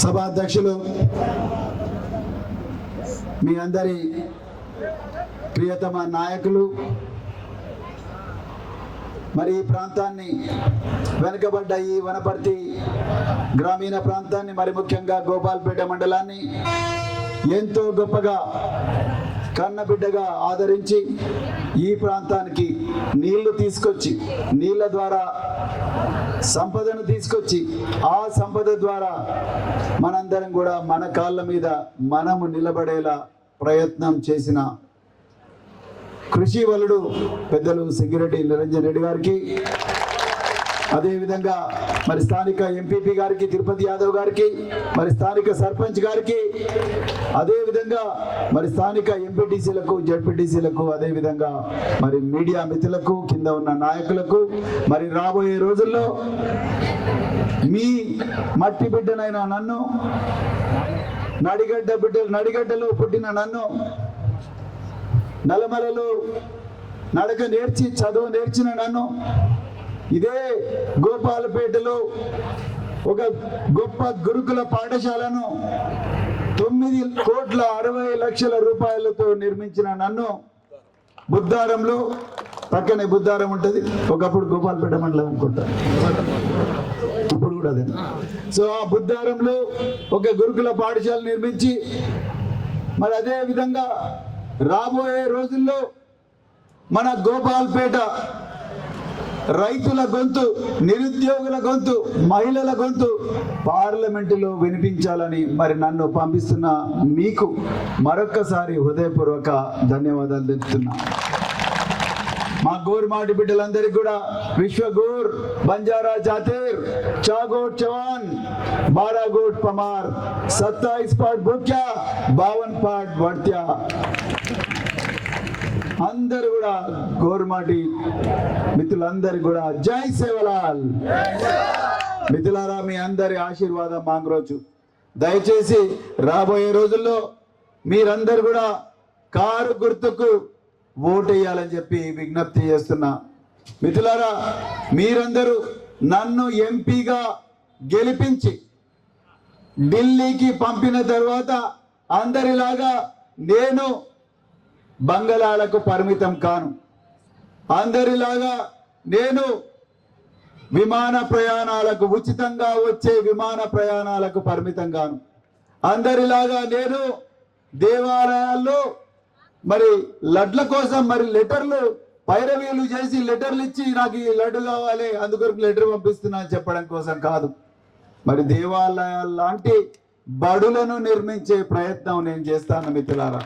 సభాధ్యక్షులు మీ అందరి ప్రియతమ నాయకులు మరి ఈ ప్రాంతాన్ని వెనుకబడ్డ ఈ వనపర్తి గ్రామీణ ప్రాంతాన్ని మరి ముఖ్యంగా గోపాల్పేట మండలాన్ని ఎంతో గొప్పగా కన్నబిడ్డగా ఆదరించి ఈ ప్రాంతానికి నీళ్ళు తీసుకొచ్చి నీళ్ళ ద్వారా సంపదను తీసుకొచ్చి ఆ సంపద ద్వారా మనందరం కూడా మన కాళ్ళ మీద మనము నిలబడేలా ప్రయత్నం చేసిన కృషి వలుడు పెద్దలు సింగిరెడ్డి నిరంజన్ రెడ్డి గారికి అదేవిధంగా మరి స్థానిక ఎంపీపీ గారికి తిరుపతి యాదవ్ గారికి మరి స్థానిక సర్పంచ్ గారికి అదేవిధంగా మరి స్థానిక ఎంపీటీసీలకు జడ్పీటీసీలకు అదేవిధంగా మరి మీడియా మిత్రులకు కింద ఉన్న నాయకులకు మరి రాబోయే రోజుల్లో మీ మట్టి బిడ్డనైన నన్ను నడిగడ్డ బిడ్డలు నడిగడ్డలో పుట్టిన నన్ను నలమలలో నడక నేర్చి చదువు నేర్చిన నన్ను ఇదే గోపాలపేటలో ఒక గొప్ప గురుకుల పాఠశాలను తొమ్మిది కోట్ల అరవై లక్షల రూపాయలతో నిర్మించిన నన్ను బుద్ధారంలో పక్కనే బుద్ధారం ఉంటుంది. ఒకప్పుడు గోపాలపేట మండలం అనుకుంటా. ఇప్పుడు కూడా అదే. సో ఆ బుద్ధారంలో ఒక గురుకుల పాఠశాల నిర్మించి మరి అదే విధంగా రాబోయే రోజుల్లో మన గోపాల్పేట రైతుల గొంతు నిరుద్యోగుల గొంతు మహిళల గొంతు పార్లమెంటులో వినిపించాలని మరి నన్ను పంపిస్తున్న మీకు మరొక్కసారి హృదయపూర్వక ధన్యవాదాలు తెలుపుతున్నా. మా గోర్మాటి బిడ్డలందరికీ కూడా విశ్వగోర్ బంజారా జాతీర్ చాగోట్ చవాన్ బారాగోట్ పమార్ సత్తాయిస్ పాట్ భూక్యా బావన్ పాట్ వడ్త్యా అందరు కూడా గోరుమాటి మిత్రులందరూ కూడా జై సేవలాల్. మిథులారా మీ అందరి ఆశీర్వాదం మాంగ్రోచు దయచేసి రాబోయే రోజుల్లో మీరందరూ కూడా కారు గుర్తుకు ఓటేయాలని చెప్పి విజ్ఞప్తి చేస్తున్నా. మిథులారా మీరందరూ నన్ను ఎంపీగా గెలిపించి ఢిల్లీకి పంపిన తర్వాత అందరిలాగా నేను బంగళాలకు పరిమితం కాను. అందరిలాగా నేను విమాన ప్రయాణాలకు ఉచితంగా వచ్చే విమాన ప్రయాణాలకు పరిమితం కాను. అందరిలాగా నేను దేవాలయాల్లో మరి లడ్ల కోసం మరి లెటర్లు పైరవీలు చేసి లెటర్లు ఇచ్చి నాకు ఈ లడ్డు కావాలి అందుకొరకు లెటర్ పంపిస్తున్నా చెప్పడం కోసం కాదు. మరి దేవాలయాల లాంటి బడులను నిర్మించే ప్రయత్నం నేను చేస్తాను మిత్రులారా.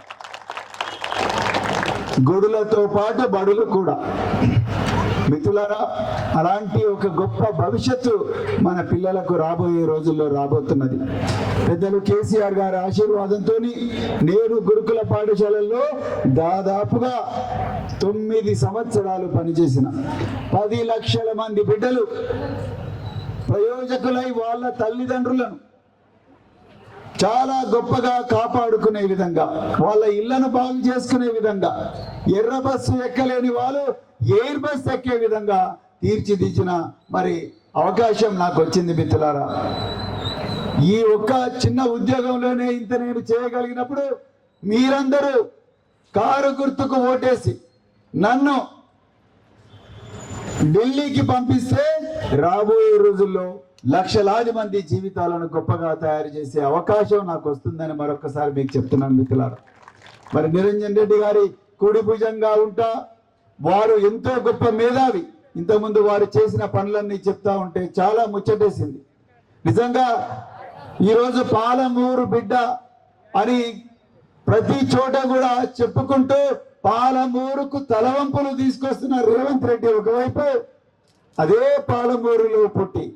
గుడులతో పాటు బడులు కూడా. మిత్రులారా అలాంటి ఒక గొప్ప భవిష్యత్తు మన పిల్లలకు రాబోయే రోజుల్లో రాబోతున్నది. పెద్దలు కేసీఆర్ గారి ఆశీర్వాదంతో నేను గురుకుల పాఠశాలల్లో దాదాపుగా తొమ్మిది సంవత్సరాలు పనిచేసిన పది లక్షల మంది బిడ్డలు ప్రయోజకులై వాళ్ళ తల్లిదండ్రులను చాలా గొప్పగా కాపాడుకునే విధంగా వాళ్ళ ఇళ్ళను బాగు చేసుకునే విధంగా ఎర్ర బస్సు ఎక్కలేని వాళ్ళు ఎయిర్ బస్ ఎక్కే విధంగా తీర్చిదిద్దిన మరి అవకాశం నాకు వచ్చింది మిత్రులారా. ఈ ఒక్క చిన్న ఉద్యోగంలోనే ఇంత నేను చేయగలిగినప్పుడు మీరందరూ కారు గుర్తుకు ఓటేసి నన్ను ఢిల్లీకి పంపిస్తే రాబోయే రోజుల్లో లక్షలాది మంది జీవితాలను గొప్పగా తయారు చేసే అవకాశం నాకు వస్తుందని మరొకసారి మీకు చెప్తున్నాను మిత్రులారా. మరి నిరంజన్ రెడ్డి గారి కుడి భుజంగా ఉంటా వారు ఎంతో గొప్ప మేధావి. ఇంతకుముందు వారు చేసిన పనులన్నీ చెప్తా ఉంటే చాలా ముచ్చటేసింది. నిజంగా ఈరోజు పాలమూరు బిడ్డ అని ప్రతి చోట కూడా చెప్పుకుంటూ పాలమూరుకు తలవంపులు తీసుకొస్తున్న రేవంత్ రెడ్డి ఒకవైపు అదే పాలమూరులో పుట్టి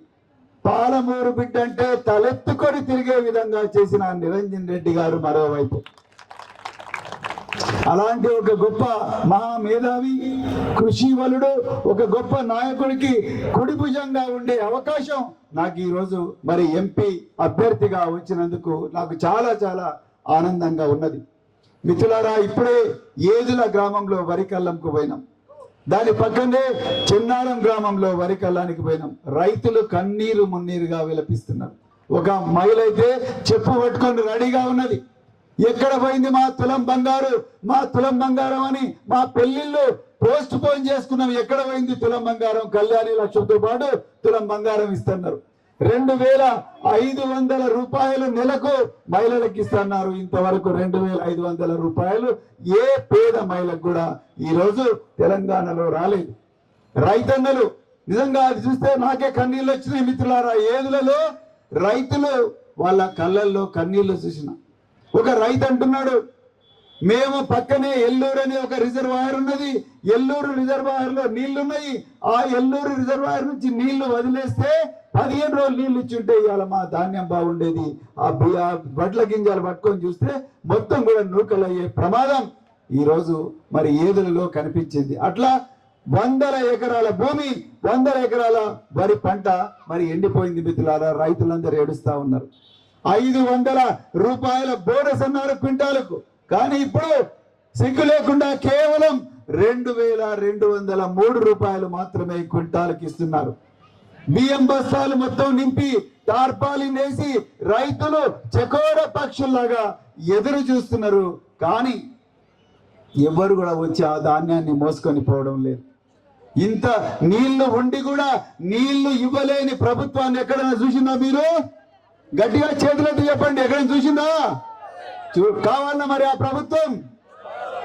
పాలమూరు బిడ్డ అంటే తలెత్తుకొని తిరిగే విధంగా చేసిన నిరంజన్ రెడ్డి గారు మరోవైపు. అలాంటి ఒక గొప్ప మహా మేధావి కృషి వలుడు ఒక గొప్ప నాయకుడికి కుడి భుజంగా ఉండే అవకాశం నాకు ఈరోజు మరి ఎంపీ అభ్యర్థిగా వచ్చినందుకు నాకు చాలా చాలా ఆనందంగా ఉన్నది. మిథులారా ఇప్పుడే ఏదుల గ్రామంలో వరికల్లంకు పోయినాం. దాని పక్కనే చిన్నారం గ్రామంలో వరి కల్లానికి పోయినాం. రైతులు కన్నీరు మున్నీరుగా విలపిస్తున్నారు. ఒక మహిళ అయితే చెప్పు పట్టుకొని రెడీగా ఉన్నది. ఎక్కడ పోయింది మా తులం బంగారు? మా తులం బంగారం అని మా పెళ్ళిళ్ళు పోస్ట్ పోన్ చేసుకున్నాం. ఎక్కడ పోయింది తులం బంగారం? కళ్యాణి లక్షలతో పాటు తులం బంగారం ఇస్తున్నారు. రెండు వేల ఐదు వందల రూపాయలు నెలకు మహిళలకు ఇస్తున్నారు. ఇంతవరకు రెండు వేల ఐదు వందల రూపాయలు ఏ పేద మహిళకు కూడా ఈ రోజు తెలంగాణలో రాలేదు. రైతన్నలు నిజంగా అది చూస్తే నాకే కన్నీళ్ళు వచ్చినాయి మిత్రులారా. ఏదులలో? రైతులు వాళ్ళ కళ్ళల్లో కన్నీళ్ళు చూసిన. ఒక రైతు అంటున్నాడు మేము పక్కనే ఎల్లూరు అనే ఒక రిజర్వాయర్ ఉన్నది. ఎల్లూరు రిజర్వాయర్లో నీళ్ళున్నాయి. ఆ ఎల్లూరు రిజర్వాయర్ నుంచి నీళ్ళు వదిలేస్తే పదిహేను రోజులు నీళ్ళు ఇచ్చుంటే ఇవాళ మా ధాన్యం బాగుండేది. ఆ బి- ఆ వడ్ల గింజలు పట్టుకొని చూస్తే మొత్తం కూడా నూకలయ్యే ప్రమాదం. ఈ రోజు మరి ఏదులలో కనిపించింది. అట్లా వందల ఎకరాల భూమి వందల ఎకరాల వరి పంట మరి ఎండిపోయింది మిత్రులారా రైతులందరూ ఏడుస్తా ఉన్నారు. ఐదు వందల రూపాయల బోనస్ అన్నారు క్వింటాలకు. కానీ ఇప్పుడు సిగ్గు లేకుండా కేవలం రెండు వేల రెండు వందల మూడు రూపాయలు మాత్రమే క్వింటాలకు ఇస్తున్నారు. బియ్యం బస్తాలు మొత్తం నింపి టార్పాలిన్ వేసి రైతులు చకోర పక్షుల్లాగా ఎదురు చూస్తున్నారు. కానీ ఎవరు కూడా వచ్చి ఆ ధాన్యాన్ని మోసుకొని పోవడం లేదు. ఇంత నీళ్ళు ఉండి కూడా నీళ్ళు ఇవ్వలేని ప్రభుత్వాన్ని ఎక్కడైనా చూసిందా మీరు? గట్టిగా చేతులెత్తి చెప్పండి ఎక్కడైనా చూసిందా? చూ కావాలన్నా మరి ఆ ప్రభుత్వం?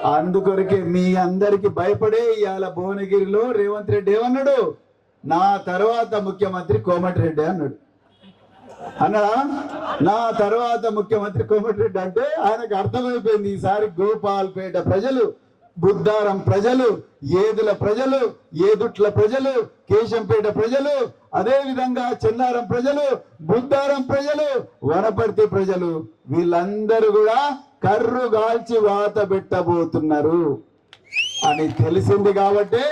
అందుకొరకే మీ అందరికి భయపడే ఇవాళ భువనగిరిలో రేవంత్ రెడ్డి ఏమన్నాడు? నా తర్వాత ముఖ్యమంత్రి కోమటిరెడ్డి అన్నాడు. అన్నాడా నా తర్వాత ముఖ్యమంత్రి కోమటిరెడ్డి అంటే ఆయనకు అర్థమైపోయింది ఈసారి గోపాల్పేట ప్రజలు బుద్ధారం ప్రజలు ఏదుల ప్రజలు ఏదుట్ల ప్రజలు కేశంపేట ప్రజలు అదే విధంగా చెన్నారం ప్రజలు బుద్ధారం ప్రజలు వనపర్తి ప్రజలు వీళ్ళందరూ కూడా కర్రు గాల్చి వాత పెట్టబోతున్నారు. అని తెలిసింది కాబట్టి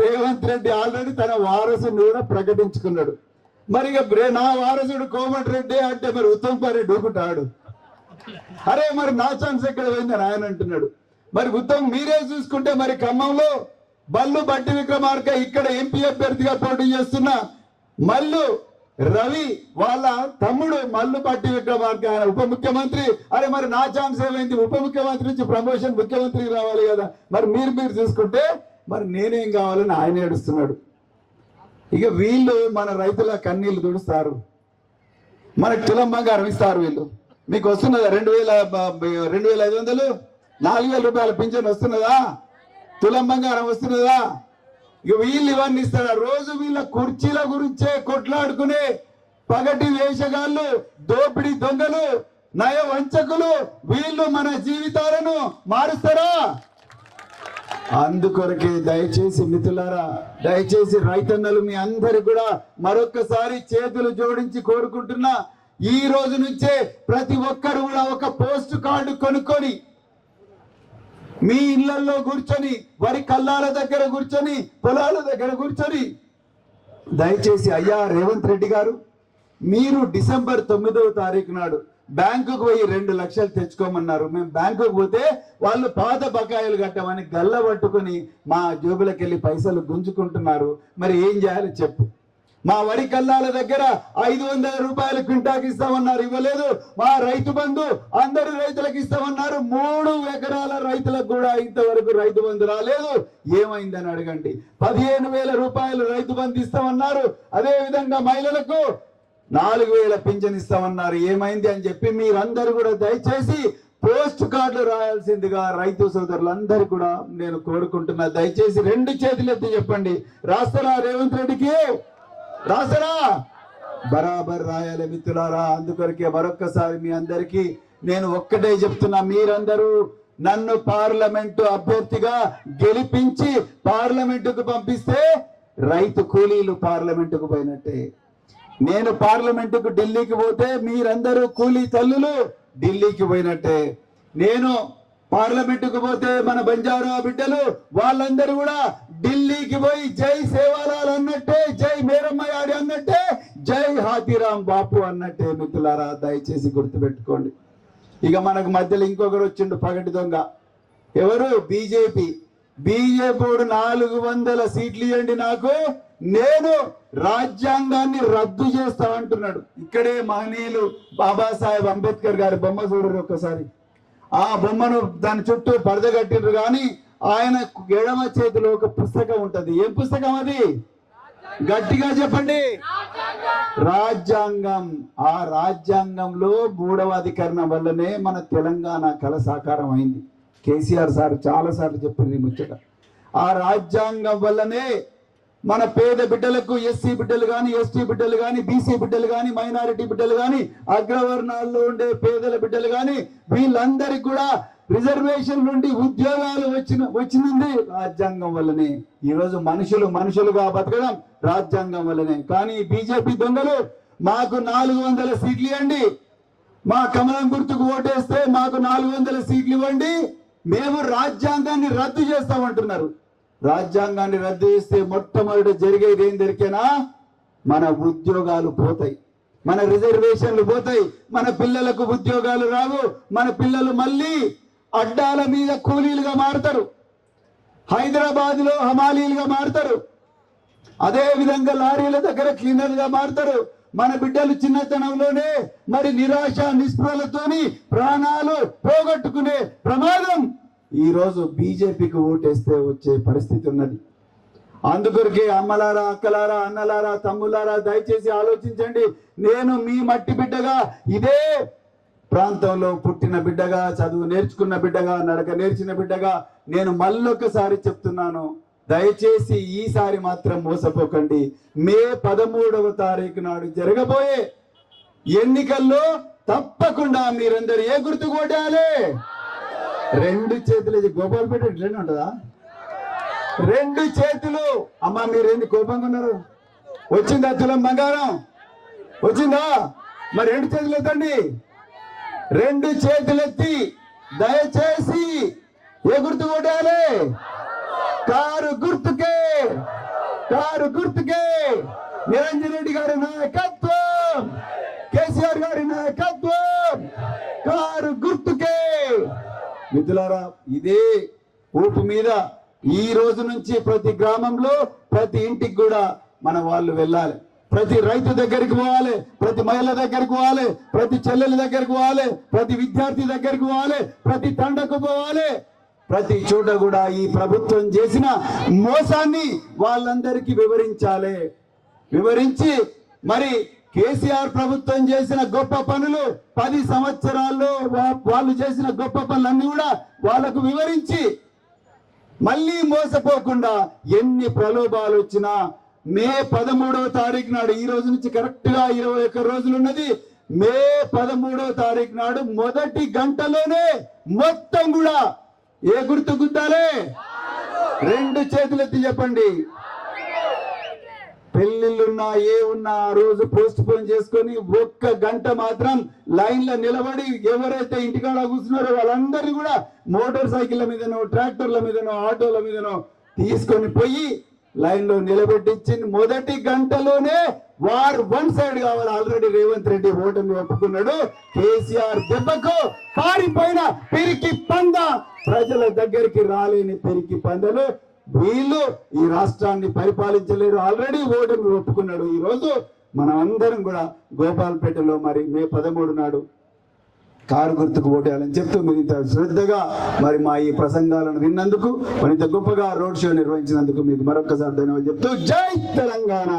రేవంత్ రెడ్డి ఆల్రెడీ తన వారసుని కూడా ప్రకటించుకున్నాడు. మరి ఇక నా వారసుడు కోమటి రెడ్డి అంటే మరి ఉత్తమ్ రెడ్డి ఊకుంటాడు అరే మరి నా ఛాన్స్ ఎక్కడ పోయిందని ఆయన అంటున్నాడు. మరి ఉత్తమ్ మీరే చూసుకుంటే మరి ఖమ్మంలో బల్లు బట్టి విక్రమార్క ఇక్కడ ఎంపీ అభ్యర్థిగా పోటీ చేస్తున్న మల్లు రవి వాళ్ళ తమ్ముడు మల్లు పట్టి విక్రమార్క ఆయన ఉప ముఖ్యమంత్రి. అరే మరి నా ఛాన్స్ ఏమైంది? ఉప ముఖ్యమంత్రి నుంచి ప్రమోషన్ ముఖ్యమంత్రికి రావాలి కదా. మరి మీరు మీరు చూసుకుంటే మరి నేనేం కావాలని ఆయన ఏడుస్తున్నాడు. ఇక వీళ్ళు మన రైతుల కన్నీళ్ళు తుడుస్తారు. మనకు తులం బంగారం ఇస్తారు వీళ్ళు. మీకు వస్తున్నదా? రెండు వేల రెండు వేల ఐదు వందలు? నాలుగు వేల రూపాయల పింఛన్ వస్తున్నదా? తులం బంగారం వస్తున్నదా? ఇక వీళ్ళు ఇవన్నీ ఇస్తారా. రోజు వీళ్ళ కుర్చీల గురించే కొట్లాడుకునే పగటి వేషగాళ్ళు దోపిడీ దొంగలు నయ వంచకులు వీళ్ళు మన జీవితాలను మారుస్తారా? అందుకొరకే దయచేసి మిత్రులారా దయచేసి రైతన్నలు మీ అందరు కూడా మరొకసారి చేతులు జోడించి కోరుకుంటున్నా ఈ రోజు నుంచే ప్రతి ఒక్కరు కూడా ఒక పోస్ట్ కార్డు కొనుక్కొని మీ ఇళ్ళలో కూర్చొని వరి కల్లాల దగ్గర కూర్చొని పొలాల దగ్గర కూర్చొని. దయచేసి అయ్యా రేవంత్ రెడ్డి గారు మీరు డిసెంబర్ తొమ్మిదవ తారీఖు నాడు బ్యాంకుకు పోయి రెండు లక్షలు తెచ్చుకోమన్నారు. మేము బ్యాంకుకు పోతే వాళ్ళు పాత బకాయిలు కట్టమని గల్ల పట్టుకుని మా జోబులకెళ్ళి పైసలు గుంజుకుంటున్నారు. మరి ఏం చేయాలి చెప్పు. మా వరి కల్లాల దగ్గర ఐదు వందల రూపాయలు క్వింటాకి ఇస్తామన్నారు. ఇవ్వలేదు. మా రైతు బంధు అందరు రైతులకు ఇస్తామన్నారు. మూడు ఎకరాల రైతులకు కూడా ఇంతవరకు రైతు బంధు రాలేదు. ఏమైందని అడగండి. పదిహేను వేల రూపాయలు రైతు బంధు ఇస్తామన్నారు. అదే విధంగా మహిళలకు నాలుగు వేల పింఛన్ ఇస్తామన్నారు. ఏమైంది అని చెప్పి మీరందరూ కూడా దయచేసి పోస్ట్ కార్డులు రాయాల్సిందిగా రైతు సోదరులందరూ కూడా నేను కోరుకుంటున్నా. దయచేసి రెండు చేతులు ఎత్తి చెప్పండి. రాస్తారా రేవంత్ రెడ్డికి రాసరా? బరాబర్ రాయాలి మిత్రులారా. అందుకొరకే మరొక్కసారి మీ అందరికీ నేను ఒక్కటే చెప్తున్నా మీరందరూ నన్ను పార్లమెంటు అభ్యర్థిగా గెలిపించి పార్లమెంటుకు పంపిస్తే రైతు కూలీలు పార్లమెంటుకు పోయినట్టే. నేను పార్లమెంటుకు ఢిల్లీకి పోతే మీరందరూ కూలీ తల్లులు ఢిల్లీకి పోయినట్టే. నేను పార్లమెంటుకు పోతే మన బంజారా బిడ్డలు వాళ్ళందరూ కూడా ఢిల్లీకి పోయి జై సేవాలాల్ అన్నట్టే జై మేరమ్మయాడి అన్నట్టే జై హాతీరామ్ బాపు అన్నట్టే మిత్రులారా దయచేసి గుర్తుపెట్టుకోండి. ఇక మనకు మధ్యలో ఇంకొకరు వచ్చిండు పగటి దొంగ. ఎవరు? బీజేపీ. బీజేపీ నాలుగు వందల సీట్లు ఇవ్వండి నాకు. నేను రాజ్యాంగాన్ని రద్దు చేస్తా అంటున్నాడు. ఇక్కడే మహనీయులు బాబాసాహెబ్ అంబేద్కర్ గారి బొమ్మ చూడరు ఒక్కసారి. ఆ బొమ్మను దాని చుట్టూ పరదగట్టిండ్రు కానీ ఆయన ఎడమ చేతిలో ఒక పుస్తకం ఉంటది. ఏం పుస్తకం అది? గట్టిగా చెప్పండి. రాజ్యాంగం. ఆ రాజ్యాంగంలో మూడవ అధికరణ వల్లనే మన తెలంగాణ కళ సాకారం అయింది. కేసీఆర్ సార్ చాలా సార్లు చెప్పింది ముచ్చట. ఆ రాజ్యాంగం వల్లనే మన పేద బిడ్డలకు ఎస్సీ బిడ్డలు కానీ ఎస్టీ బిడ్డలు కానీ బీసీ బిడ్డలు కానీ మైనారిటీ బిడ్డలు కానీ అగ్రవర్ణాల్లో ఉండే పేదల బిడ్డలు కానీ వీళ్ళందరికీ కూడా రిజర్వేషన్ నుండి ఉద్యోగాలు వచ్చిన వచ్చింది రాజ్యాంగం వల్లనే. ఈరోజు మనుషులు మనుషులుగా బతకడం రాజ్యాంగం వల్లనే. కానీ బీజేపీ దొంగలు మాకు నాలుగు వందల సీట్లు ఇవ్వండి. మా కమలం గుర్తుకు ఓటేస్తే మాకు నాలుగు వందల సీట్లు ఇవ్వండి. మేము రాజ్యాంగాన్ని రద్దు చేస్తామంటున్నారు. రాజ్యాంగాన్ని రద్దు చేస్తే మొట్టమొదటి జరిగేది ఏం దొరికేనా? మన ఉద్యోగాలు పోతాయి. మన రిజర్వేషన్లు పోతాయి. మన పిల్లలకు ఉద్యోగాలు రావు. మన పిల్లలు మళ్ళీ అడ్డాల మీద కూలీలుగా మారుతారు. హైదరాబాద్లో హమాలీలుగా మారుతారు. అదే విధంగా లారీల దగ్గర క్లీనర్లుగా మారతారు మారుతారు. మన బిడ్డలు చిన్నతనంలోనే మరి నిరాశ నిస్పృహలతోని ప్రాణాలు పోగొట్టుకునే ప్రమాదం. ఈరోజు బీజేపీకి ఓటేస్తే వచ్చే పరిస్థితి ఉన్నది. అందుకొరకే అమ్మలారా అక్కలారా అన్నలారా తమ్ములారా దయచేసి ఆలోచించండి. నేను మీ మట్టి బిడ్డగా ఇదే ప్రాంతంలో పుట్టిన బిడ్డగా చదువు నేర్చుకున్న బిడ్డగా నడక నేర్చిన బిడ్డగా నేను మళ్ళొకసారి చెప్తున్నాను. దయచేసి ఈసారి మాత్రం మోసపోకండి. మే పదమూడవ తారీఖు నాడు జరగబోయే ఎన్నికల్లో తప్పకుండా మీరందరూ ఏ గుర్తు కొట్టాలి రెండు చేతులు ఇది గోపాలపేట ఇట్లనే ఉంటుందా? రెండు చేతులు. అమ్మా మీరేంది కోపంగా ఉన్నారు? వచ్చిందా తులం బంగారం? వచ్చిందా? మరి రెండు చేతులు ఎత్తండి. రెండు చేతులు ఎత్తి దయచేసి ఏ గుర్తు కొట్టాలి. కారు గుర్తుకే కారు గుర్తుకే. నిరంజన్ రెడ్డి గారి నాయకత్వం కేసీఆర్ గారి నాయకత్వం కారు గుర్తుకే మిత్రులారా ఇదే ఊపు మీద ఈ రోజు నుంచి ప్రతి గ్రామంలో ప్రతి ఇంటికి కూడా మన వాళ్ళు వెళ్ళాలి. ప్రతి రైతు దగ్గరికి పోవాలి ప్రతి మహిళ దగ్గరికి పోవాలి ప్రతి చెల్లెల దగ్గరికి పోవాలి ప్రతి విద్యార్థి దగ్గరికి పోవాలి ప్రతి తండకు పోవాలి. ప్రతి చోట కూడా ఈ ప్రభుత్వం చేసిన మోసాన్ని వాళ్ళందరికీ వివరించాలి. వివరించి మరి కేసీఆర్ ప్రభుత్వం చేసిన గొప్ప పనులు పది సంవత్సరాల్లో వా- వాళ్ళు చేసిన గొప్ప పనులన్నీ కూడా వాళ్ళకు వివరించి మళ్ళీ మోసపోకుండా ఎన్ని ప్రలోభాలు వచ్చినా మే పదమూడవ తారీఖు నాడు ఈ రోజు నుంచి కరెక్ట్గా ఇరవై ఒక్క రోజులు ఉన్నది. మే పదమూడవ తారీఖు నాడు మొదటి గంటలోనే మొత్తం కూడా ఏ గుర్తు గుద్దాలే? రెండు చేతులెత్తి చెప్పండి. పెళ్ళిళ్ళున్నా ఏ ఉన్నా ఆ రోజు పోస్ట్ పోన్ చేసుకొని ఒక్క గంట మాత్రం లైన్లో నిలబడి ఎవరైతే ఇంటికాడ కూర్చున్నారో వాళ్ళందరినీ కూడా మోటార్ సైకిళ్ళ మీదనో ట్రాక్టర్ల మీదనో ఆటోల మీదనో తీసుకొని పోయి లైన్లో నిలబెట్టించి మొదటి గంటలోనే వారు వన్ సైడ్ కావాలి. ఆల్రెడీ రేవంత్ రెడ్డి ఓటమి ఒప్పుకున్నాడు. కేసీఆర్ దెబ్బకు పారిపోయిన పెరికి పంద. ప్రజల దగ్గరికి రాలేని పెరికి పందలు. వీళ్ళు ఈ రాష్ట్రాన్ని పరిపాలించలేరు. ఆల్రెడీ ఓటమి ఒప్పుకున్నాడు. ఈరోజు మనం అందరం కూడా గోపాల్పేటలో మరి మే పదమూడు నాడు కారు గుర్తుకు ఓటేయాలని చెప్తూ మీరు ఇంత శ్రద్ధగా మరి మా ఈ ప్రసంగాలను విన్నందుకు మరింత గొప్పగా రోడ్ షో నిర్వహించినందుకు మీకు మరొకసారి ధన్యవాదాలు చెప్తూ జై తెలంగాణ.